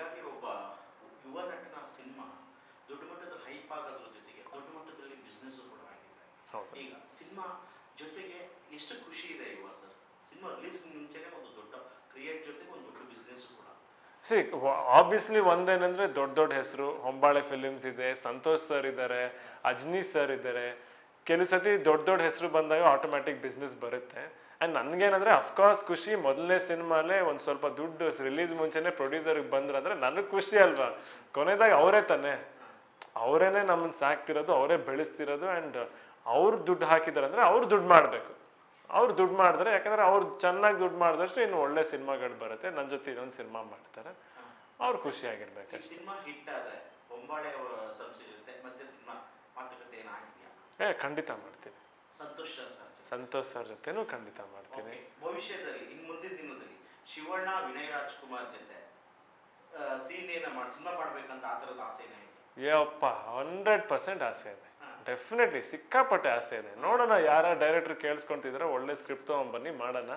ಈಗಾಗಲೇ ಒಬ್ಬ ಯುವ ನಟನ ಸಿನಿಮಾ ದೊಡ್ಡ ಮಟ್ಟದಲ್ಲಿ ಹೈಪ್ ಆಗೋದ್ರ ಜೊತೆಗೆ ದೊಡ್ಡ ಮಟ್ಟದಲ್ಲಿ ಬಿಸ್ನೆಸ್ ಕೂಡ ಆಗಿದೆ. ಈಗ ಸಿನಿಮಾ ಜೊತೆಗೆ ಎಷ್ಟು ಖುಷಿ ಇದೆ ಯುವ ಸರ್? ಸಿನಿಮಾ ರಿಲೀಸ್ ಮುಂಚೆನೆ ಒಂದು ದೊಡ್ಡ ಕ್ರಿಯೇಟ್ ಜೊತೆಗೆ ಒಂದು ದೊಡ್ಡ ಬಿಸ್ನೆಸ್ ಕೂಡ. ಸಿ ಆಬ್ವಿಯಸ್ಲಿ ಒಂದೇನಂದ್ರೆ ದೊಡ್ಡ ದೊಡ್ಡ ಹೆಸರು ಹೊಂಬಾಳೆ ಫಿಲಿಮ್ಸ್ ಇದೆ ಸಂತೋಷ್ ಸರ್ ಇದ್ದಾರೆ ಅಜ್ನೀಶ್ ಸರ್ ಇದ್ದಾರೆ. ಕೆಲವು ಸತಿ ದೊಡ್ಡ ದೊಡ್ಡ ಹೆಸರು ಬಂದಾಗ ಆಟೋಮ್ಯಾಟಿಕ್ ಬಿಸ್ನೆಸ್ ಬರುತ್ತೆ. ಆ್ಯಂಡ್ ನನಗೇನಂದ್ರೆ ಅಫ್ಕೋರ್ಸ್ ಖುಷಿ ಮೊದಲನೇ ಸಿನಿಮಾಲೇ ಒಂದು ಸ್ವಲ್ಪ ದುಡ್ಡು ರಿಲೀಸ್ ಮುಂಚೆನೆ ಪ್ರೊಡ್ಯೂಸರ್ಗೆ ಬಂದ್ರಂದ್ರೆ ನನಗೆ ಖುಷಿ ಅಲ್ವಾ? ಕೊನೆದಾಗ ಅವರೇ ತಾನೆ. ಅವರೇನೆ ನಮ್ಮನ್ನು ಸಾಕ್ತಿರೋದು ಅವರೇ ಬೆಳೆಸ್ತಿರೋದು ಆ್ಯಂಡ್ ಅವ್ರು ದುಡ್ಡು ಹಾಕಿದಾರೆ ಅಂದರೆ ಅವ್ರು ದುಡ್ಡು ಮಾಡಬೇಕು. ಅವ್ರು ದುಡ್ಡು ಮಾಡಿದ್ರೆ ಯಾಕಂದ್ರೆ ಅವ್ರು ಚೆನ್ನಾಗಿ ದುಡ್ಡು ಮಾಡಿದಷ್ಟು ಇನ್ನು ಒಳ್ಳೆ ಸಿನಿಮಾಗಳು ಬರುತ್ತೆ. ನನ್ನ ಜೊತೆ ಇನ್ನೊಂದು ಸಿನಿಮಾ ಮಾಡ್ತಾರೆ. ಅವ್ರು ಖುಷಿಯಾಗಿರ್ಬೇಕು ಏ ಖಂಡಿತ ಮಾಡ್ತೀನಿ. ಸಂತೋಷ ಸರ್ ಸಂತೋಷ್ ಸರ್ ಜೊತೆನೂ ಖಂಡಿತ ಮಾಡ್ತೀನಿ. ಭವಿಷ್ಯದಲ್ಲಿ ಇನ್ನು ಮುಂದಿನ ದಿನದಲ್ಲಿ ಶಿವಣ್ಣ ವಿನಯ್ ರಾಜ್ಕುಮಾರ್ ಜೊತೆ ಸೀನ್ ಮಾಡಿ ಸಿನಿಮಾ ಮಾಡ್ಬೇಕಂತ ಆ ಥರದ ಆಸೆ ಯಪ್ಪ ಹಂಡ್ರೆಡ್ ಪರ್ಸೆಂಟ್ ಆಸೆ ಇದೆ. ಡೆಫಿನೆಟ್ಲಿ ಸಿಕ್ಕಾಪಟ್ಟೆ ಆಸೆ ಇದೆ. ನೋಡೋಣ ಯಾರ ಡೈರೆಕ್ಟರ್ ಕೇಳಿಸ್ಕೊಂತಿದ್ರೆ ಒಳ್ಳೆ ಸ್ಕ್ರಿಪ್ಟ್ ಬನ್ನಿ ಮಾಡೋಣ.